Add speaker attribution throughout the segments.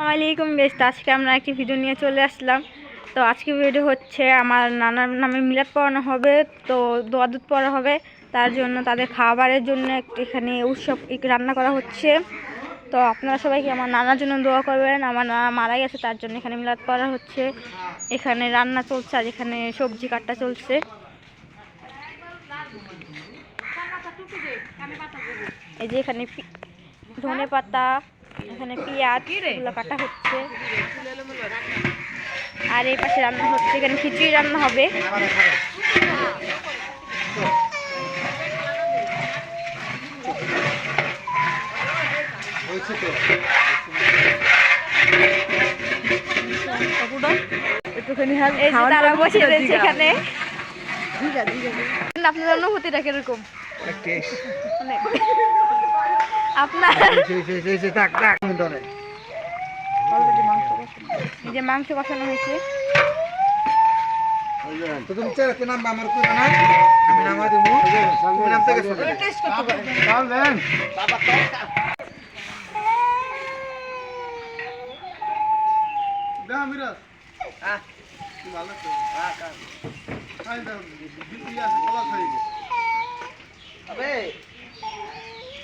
Speaker 1: আসসালামাইকুম বেশ আজকে আমরা একটি ভিডিও নিয়ে চলে আসলাম। তো আজকে ভিডিও হচ্ছে আমার নানার নামে মিলাদ পড়ানো হবে, তো দোয়া দুধ পড়া হবে। তার জন্য তাদের খাবারের জন্য এখানে উৎসব রান্না করা হচ্ছে। তো আপনারা সবাইকে আমার নানার জন্য দোয়া করবেন? আমার নানা মারা গেছে, তার জন্য এখানে মিলাদ পড়া হচ্ছে। এখানে রান্না চলছে আর এখানে সবজি কাটা চলছে। এই যে এখানে ধনে পাতা এখানে পেঁয়াজ এগুলো কাটা হচ্ছে। আর এই পাশে রান্না হচ্ছে এখানে খিচুড়ি রান্না হবে। এই যে তারা বসে রয়েছে এখানে। আপনার অনুভূতিটা কীরকম? মানে আপনার এই যে মাংস কষানো হয়েছে।
Speaker 2: তো তুমি চেরাতে নামবা আমার কই না? আমি নামা দেবো তুমি নামতে গেছো চলেন দাও মিরাজ। হ্যাঁ। ভালো তো? হ্যাঁ কাজ আই দাও। দিদি আছে কলা খাই আবে হ্যালো আবে তো বাসা আছি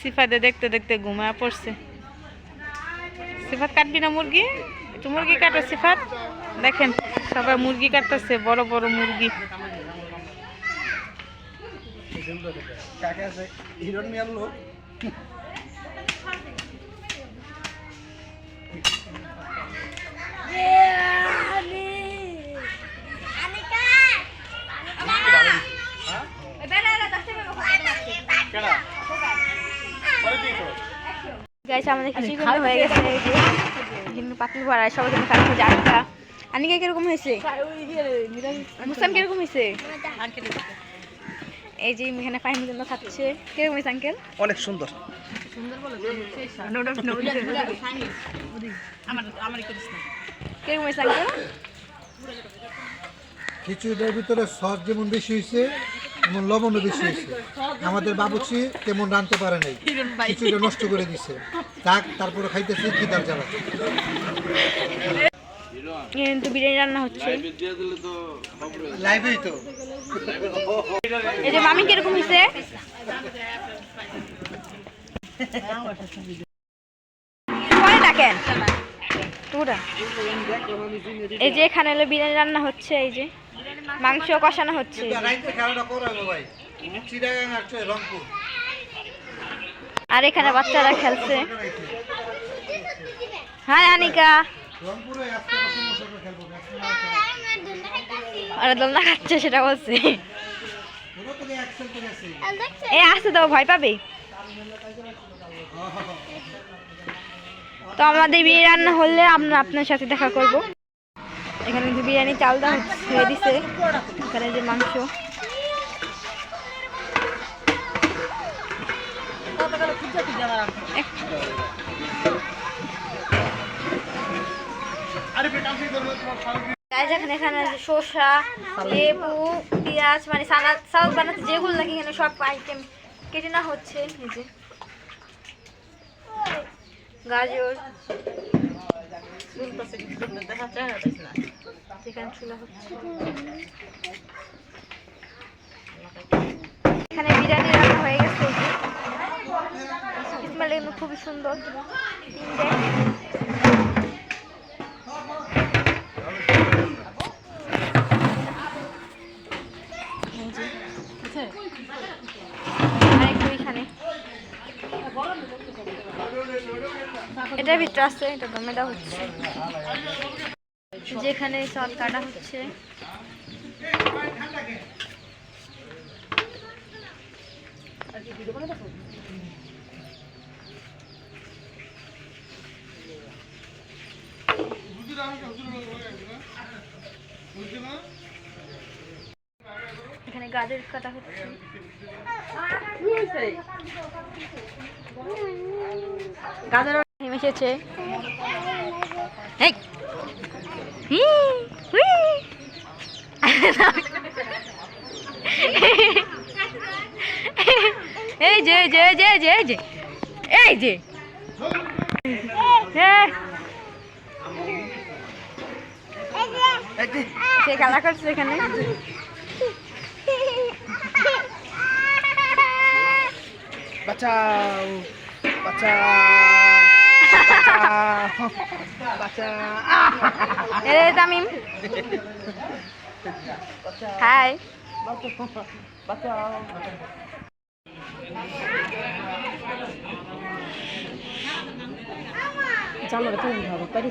Speaker 1: সিফাতে দেখতে দেখতে ঘুমায় পড়ছে। সিফাত কাটবি না মুরগি? একটু মুরগি কাটো সিফাত। দেখেন, সবাই মুরগি কাটতেছে, বড় বড় মুরগি। গাইস আমাদের খিচুড়ি কিন্তু হয়ে গেছে এই যে। কিন্তু পাতলি ভরা সবাই কিন্তু খাচ্ছে জানটা আনিকা কীরকম হয়েছে? মুসান কীরকম হয়েছে? এই যে এখানে ফাইন জন্য খাচ্ছে। কীরকম হয়েছে আঙ্কেল?
Speaker 2: অনেক সুন্দর।
Speaker 1: কীরকম হয়েছে আঙ্কেল?
Speaker 2: খিচুড়িটার ভিতরে সস যেমন বেশি হয়েছে তেমন লবণও বেশি হয়েছে আমাদের বাবুচি তেমন রানতে পারে নাই। খিচুড়িটা নষ্ট করে দিছে। তাক তারপরে খাইতেছে কি তার জ্বালা।
Speaker 1: কিন্তু বিরিয়ানি রান্না হচ্ছে।
Speaker 2: লাইভেই তো।
Speaker 1: এই যে মামি কীরকম হয়েছে পরে ডাকেন এই যে এখানে বিরিয়ানি রান্না হচ্ছে এই যে। মাংস কষানো হচ্ছে। আর এখানে বাচ্চারা খেলছে। হ্যাঁ আনিকা। আর দোলনা খাচ্ছে সেটা বলছে। এ আসতে দাও ভয় পাবে? তো আমাদের বিরিয়ানি রান্না হলে আমরা আপনার সাথে দেখা করব। বিরিয়ানি চাল হচ্ছে- হয়ে দিছে। এখানে যে মাংস। এখানে এখানে শসা, লেবু, পেঁয়াজ মানে যেগুলো এখানে সব আইটেম কেটে না হচ্ছে এই যে গাজর যেখানে চুলা হচ্ছে এখানে বিরিয়ানি রান্না হয়ে গেছে যে। কিন্তু খুবই সুন্দর তিনটে এই যে। আরেকটা ওইখানে এটার ভিতরে আছে এটা দমেটা হচ্ছে। যেখানে সব কাটা হচ্ছে। এখানে গাজর কাটা হচ্ছে। গাজর এসেছে। এই। যে যে যে যে যে এই যে। সে খেলা করছে এখানে।
Speaker 3: বাঁচাও বাঁচাও বাঁচাও
Speaker 1: তামিম হাই
Speaker 3: বাঁচাও
Speaker 4: জানো তুমি ভাবো পারি